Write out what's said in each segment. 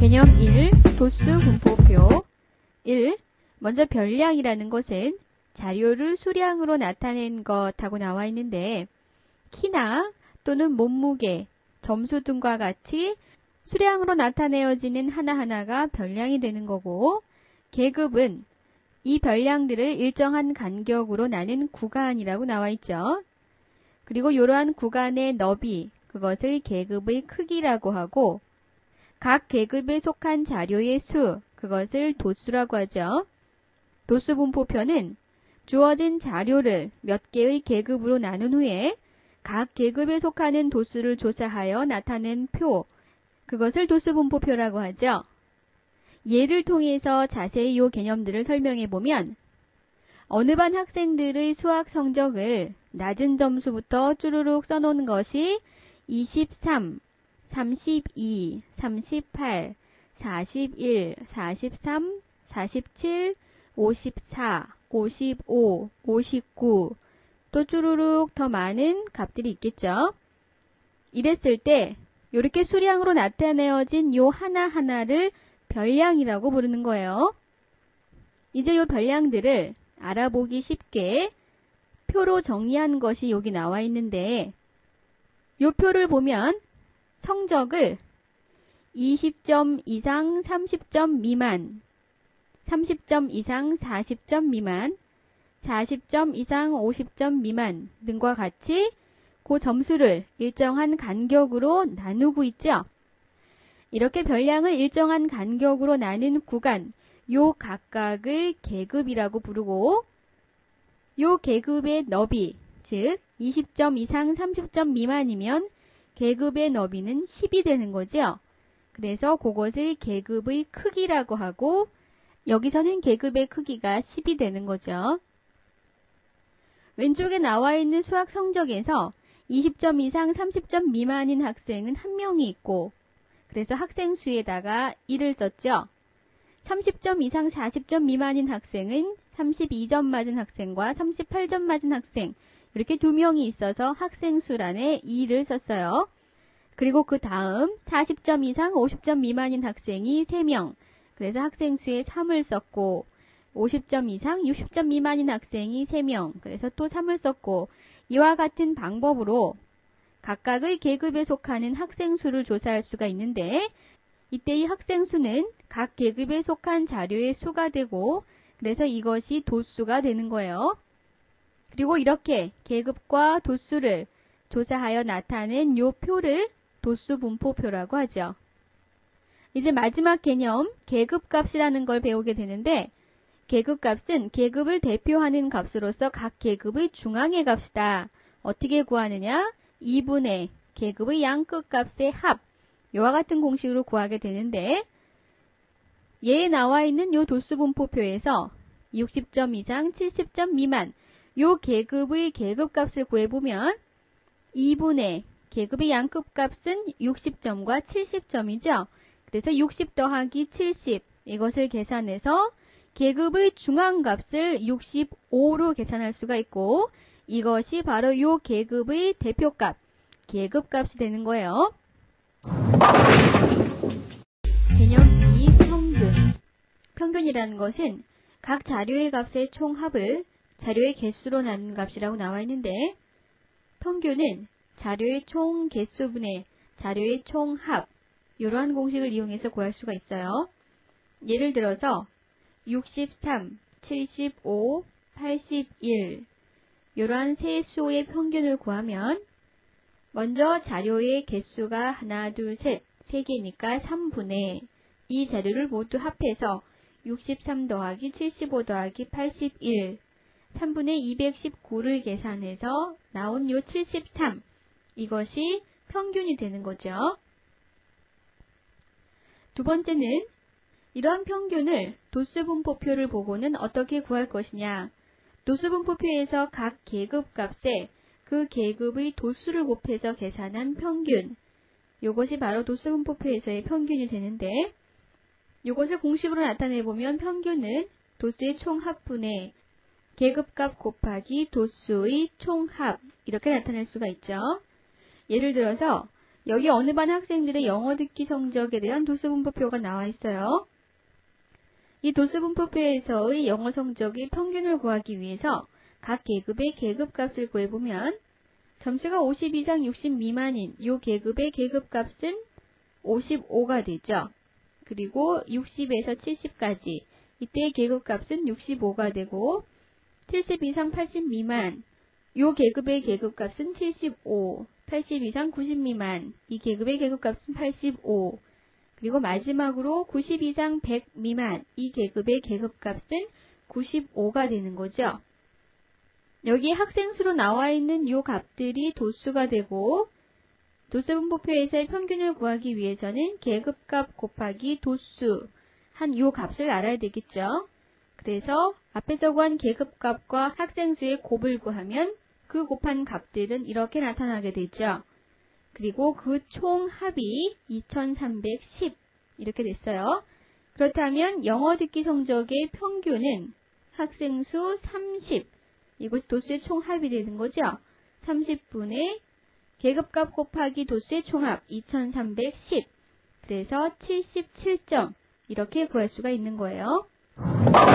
개념 1. 도수 분포표 1. 먼저 별량이라는 것은 자료를 수량으로 나타낸 것하고 나와 있는데 키나 또는 몸무게, 점수 등과 같이 수량으로 나타내어지는 하나하나가 별량이 되는 거고 계급은 이 별량들을 일정한 간격으로 나눈 구간이라고 나와 있죠. 그리고 이러한 구간의 너비, 그것을 계급의 크기라고 하고 각 계급에 속한 자료의 수, 그것을 도수라고 하죠. 도수 분포표는 주어진 자료를 몇 개의 계급으로 나눈 후에 각 계급에 속하는 도수를 조사하여 나타낸 표, 그것을 도수 분포표라고 하죠. 예를 통해서 자세히 이 개념들을 설명해 보면 어느 반 학생들의 수학 성적을 낮은 점수부터 쭈루룩 써놓은 것이 23, 32, 38, 41, 43, 47, 54, 55, 59, 또 쭈루룩 더 많은 값들이 있겠죠. 이랬을 때 이렇게 수량으로 나타내어진 요 하나하나를 별량이라고 부르는 거예요. 이제 요 별량들을 알아보기 쉽게 표로 정리한 것이 여기 나와 있는데 요 표를 보면 성적을 20점 이상 30점 미만 30점 이상 40점 미만 40점 이상 50점 미만 등과 같이 그 점수를 일정한 간격으로 나누고 있죠. 이렇게 별량을 일정한 간격으로 나눈 구간, 요 각각을 계급이라고 부르고 요 계급의 너비, 즉 20점 이상 30점 미만이면 계급의 너비는 10이 되는 거죠. 그래서 그것을 계급의 크기라고 하고 여기서는 계급의 크기가 10이 되는 거죠. 왼쪽에 나와 있는 수학 성적에서 20점 이상 30점 미만인 학생은 한 명이 있고 그래서 학생 수에다가 1을 썼죠. 30점 이상 40점 미만인 학생은 32점 맞은 학생과 38점 맞은 학생 이렇게 두 명이 있어서 학생 수란에 2를 썼어요. 그리고 그 다음 40점 이상 50점 미만인 학생이 3명 그래서 학생 수에 3을 썼고 50점 이상 60점 미만인 학생이 3명 그래서 또 3을 썼고 이와 같은 방법으로 각각의 계급에 속하는 학생 수를 조사할 수가 있는데 이때 이 학생 수는 각 계급에 속한 자료의 수가 되고 그래서 이것이 도수가 되는 거예요. 그리고 이렇게 계급과 도수를 조사하여 나타낸 요 표를 도수 분포표라고 하죠. 이제 마지막 개념 계급값이라는 걸 배우게 되는데 계급값은 계급을 대표하는 값으로서 각 계급의 중앙의 값이다. 어떻게 구하느냐? 2분의 계급의 양끝값의 합 이와 같은 공식으로 구하게 되는데 예에 나와 있는 요 도수분포표에서 60점 이상 70점 미만 요 계급의 계급값을 구해보면 2분의 계급의 양끝값은 60점과 70점이죠. 그래서 60 더하기 70 이것을 계산해서 계급의 중앙값을 65로 계산할 수가 있고 이것이 바로 이 계급의 대표값, 계급값이 되는 거예요. 개념 2 평균 평균이라는 것은 각 자료의 값의 총합을 자료의 개수로 나눈 값이라고 나와 있는데 평균은 자료의 총 개수분의 자료의 총합 이러한 공식을 이용해서 구할 수가 있어요. 예를 들어서 63, 75, 81 이러한 세 수의 평균을 구하면 먼저 자료의 개수가 하나, 둘, 셋, 세 개니까 3분의 이 자료를 모두 합해서 63 더하기 75 더하기 81 3분의 219를 계산해서 나온 요 73 이것이 평균이 되는 거죠. 두 번째는 이러한 평균을 도수분포표를 보고는 어떻게 구할 것이냐. 도수분포표에서 각 계급 값에 그 계급의 도수를 곱해서 계산한 평균. 이것이 바로 도수분포표에서의 평균이 되는데 이것을 공식으로 나타내 보면 평균은 도수의 총합분의 계급값 곱하기 도수의 총합 이렇게 나타낼 수가 있죠. 예를 들어서 여기 어느 반 학생들의 영어 듣기 성적에 대한 도수 분포표가 나와 있어요. 이 도수 분포표에서의 영어 성적의 평균을 구하기 위해서 각 계급의 계급값을 구해보면 점수가 50 이상 60 미만인 이 계급의 계급값은 55가 되죠. 그리고 60에서 70까지 이때의 계급값은 65가 되고 70 이상 80 미만. 요 계급의 계급값은 75, 80 이상 90 미만. 이 계급의 계급값은 85 그리고 마지막으로 90 이상 100 미만. 이 계급의 계급값은 95가 되는 거죠. 여기 학생 수로 나와 있는 요 값들이 도수가 되고 도수분포표에서의 평균을 구하기 위해서는 계급값 곱하기 도수. 한 요 값을 알아야 되겠죠. 그래서 앞에서 구한 계급값과 학생 수의 곱을 구하면 그 곱한 값들은 이렇게 나타나게 되죠. 그리고 그 총 합이 2310 이렇게 됐어요. 그렇다면 영어 듣기 성적의 평균은 학생 수 30, 이것이 도수의 총합이 되는 거죠. 30분의 계급값 곱하기 도수의 총합 2310. 그래서 77점 이렇게 구할 수가 있는 거예요. 3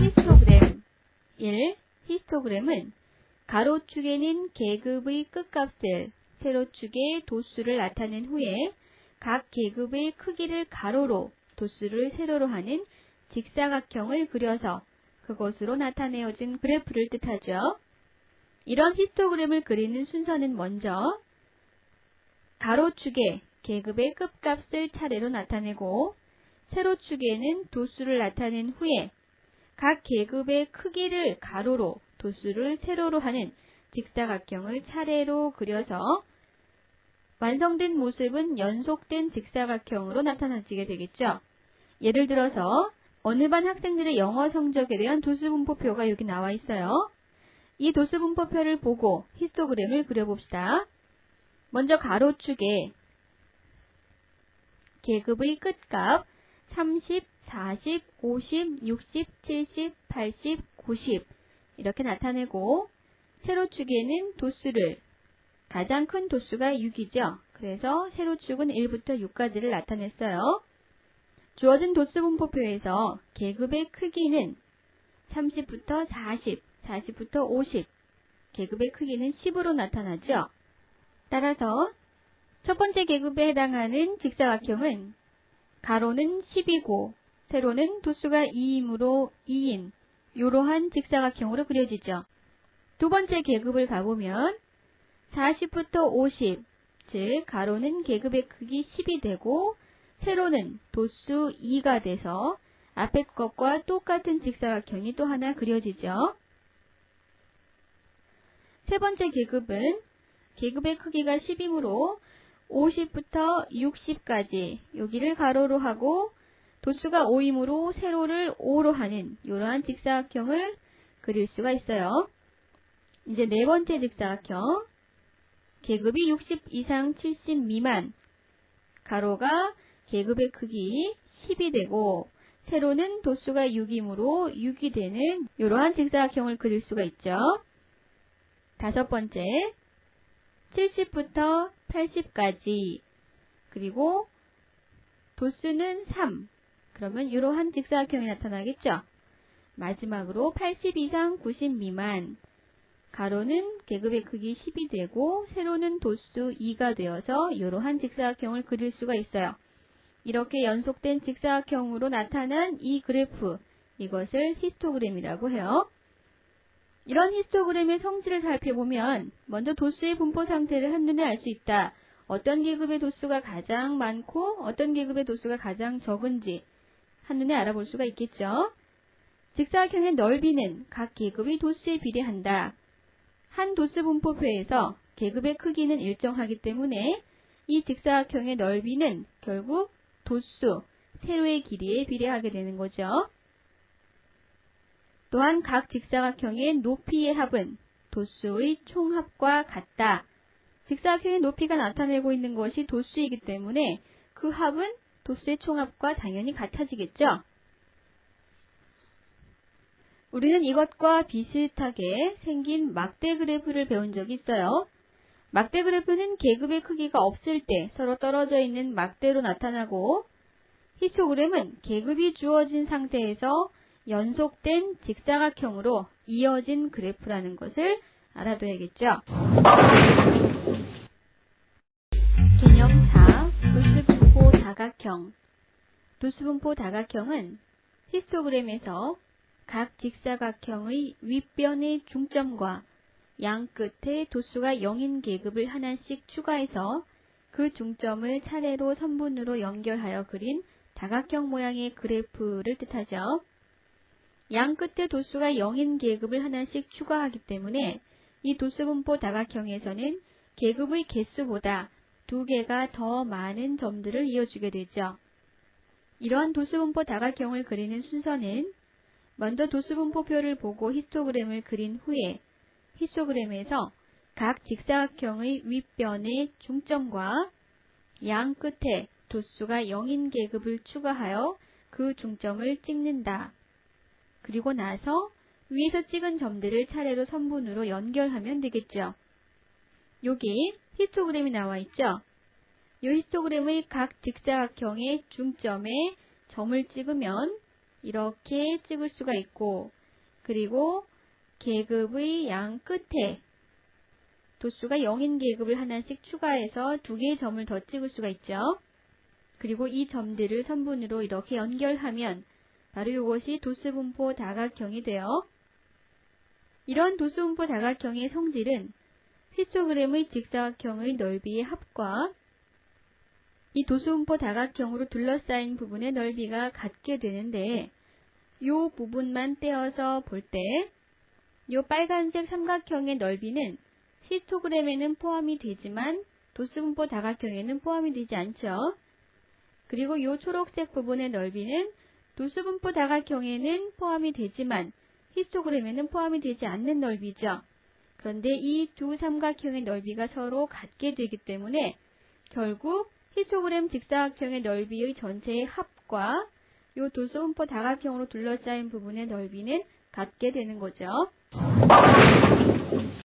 히스토그램 1. 히스토그램은 가로축에는 계급의 끝값을 세로축의 도수를 나타낸 후에 각 계급의 크기를 가로로 도수를 세로로 하는 직사각형을 그려서 그것으로 나타내어진 그래프를 뜻하죠. 이런 히스토그램을 그리는 순서는 먼저 가로축에 계급의 끝값을 차례로 나타내고 세로축에는 도수를 나타낸 후에 각 계급의 크기를 가로로 도수를 세로로 하는 직사각형을 차례로 그려서 완성된 모습은 연속된 직사각형으로 나타나지게 되겠죠. 예를 들어서 어느 반 학생들의 영어 성적에 대한 도수분포표가 여기 나와 있어요. 이 도수분포표를 보고 히스토그램을 그려봅시다. 먼저 가로축에 계급의 끝값 30, 40, 50, 60, 70, 80, 90 이렇게 나타내고 세로축에는 도수를 가장 큰 도수가 6이죠. 그래서 세로축은 1부터 6까지를 나타냈어요. 주어진 도수 분포표에서 계급의 크기는 30부터 40, 40부터 50, 계급의 크기는 10으로 나타나죠. 따라서 첫 번째 계급에 해당하는 직사각형은 가로는 10이고 세로는 도수가 2이므로 2인 이러한 직사각형으로 그려지죠. 두 번째 계급을 가보면 40부터 50, 즉 가로는 계급의 크기 10이 되고 세로는 도수 2가 돼서 앞에 것과 똑같은 직사각형이 또 하나 그려지죠. 세 번째 계급은 계급의 크기가 10이므로 50부터 60까지 여기를 가로로 하고 도수가 5이므로 세로를 5로 하는 이러한 직사각형을 그릴 수가 있어요. 이제 네 번째 직사각형 계급이 60 이상 70 미만 가로가 계급의 크기 10이 되고 세로는 도수가 6이므로 6이 되는 이러한 직사각형을 그릴 수가 있죠. 다섯 번째 70부터 80까지 그리고 도수는 3 그러면 이러한 직사각형이 나타나겠죠. 마지막으로 80 이상 90 미만 가로는 계급의 크기 10이 되고 세로는 도수 2가 되어서 이러한 직사각형을 그릴 수가 있어요. 이렇게 연속된 직사각형으로 나타난 이 그래프 이것을 히스토그램이라고 해요. 이런 히스토그램의 성질을 살펴보면 먼저 도수의 분포 상태를 한눈에 알 수 있다. 어떤 계급의 도수가 가장 많고 어떤 계급의 도수가 가장 적은지 한눈에 알아볼 수가 있겠죠. 직사각형의 넓이는 각 계급의 도수에 비례한다. 한 도수 분포표에서 계급의 크기는 일정하기 때문에 이 직사각형의 넓이는 결국 도수, 세로의 길이에 비례하게 되는 거죠. 또한 각 직사각형의 높이의 합은 도수의 총합과 같다. 직사각형의 높이가 나타내고 있는 것이 도수이기 때문에 그 합은 도수의 총합과 당연히 같아지겠죠. 우리는 이것과 비슷하게 생긴 막대 그래프를 배운 적이 있어요. 막대 그래프는 계급의 크기가 없을 때 서로 떨어져 있는 막대로 나타나고 히스토그램은 계급이 주어진 상태에서 연속된 직사각형으로 이어진 그래프라는 것을 알아둬야겠죠. 개념 4. 도수분포 다각형 도수분포 다각형은 히스토그램에서 각 직사각형의 윗변의 중점과 양 끝에 도수가 0인 계급을 하나씩 추가해서 그 중점을 차례로 선분으로 연결하여 그린 다각형 모양의 그래프를 뜻하죠. 양 끝에 도수가 0인 계급을 하나씩 추가하기 때문에 이 도수분포 다각형에서는 계급의 개수보다 두 개가 더 많은 점들을 이어주게 되죠. 이러한 도수분포 다각형을 그리는 순서는 먼저 도수분포표를 보고 히스토그램을 그린 후에 히스토그램에서 각 직사각형의 윗변의 중점과 양 끝에 도수가 0인 계급을 추가하여 그 중점을 찍는다. 그리고 나서 위에서 찍은 점들을 차례로 선분으로 연결하면 되겠죠. 여기 히스토그램이 나와 있죠. 이 히스토그램의 각 직사각형의 중점에 점을 찍으면 이렇게 찍을 수가 있고 그리고 계급의 양 끝에 도수가 0인 계급을 하나씩 추가해서 두 개의 점을 더 찍을 수가 있죠. 그리고 이 점들을 선분으로 이렇게 연결하면 바로 이것이 도수분포 다각형이 되어 이런 도수분포 다각형의 성질은 히스토그램의 직사각형의 넓이의 합과 이 도수분포 다각형으로 둘러싸인 부분의 넓이가 같게 되는데 이 부분만 떼어서 볼 때 이 빨간색 삼각형의 넓이는 히스토그램에는 포함이 되지만 도수분포 다각형에는 포함이 되지 않죠. 그리고 이 초록색 부분의 넓이는 도수분포 다각형에는 포함이 되지만 히스토그램에는 포함이 되지 않는 넓이죠. 그런데 이 두 삼각형의 넓이가 서로 같게 되기 때문에 결국 히스토그램 직사각형의 넓이의 전체의 합과 이 도수분포 다각형으로 둘러싸인 부분의 넓이는 같게 되는 거죠.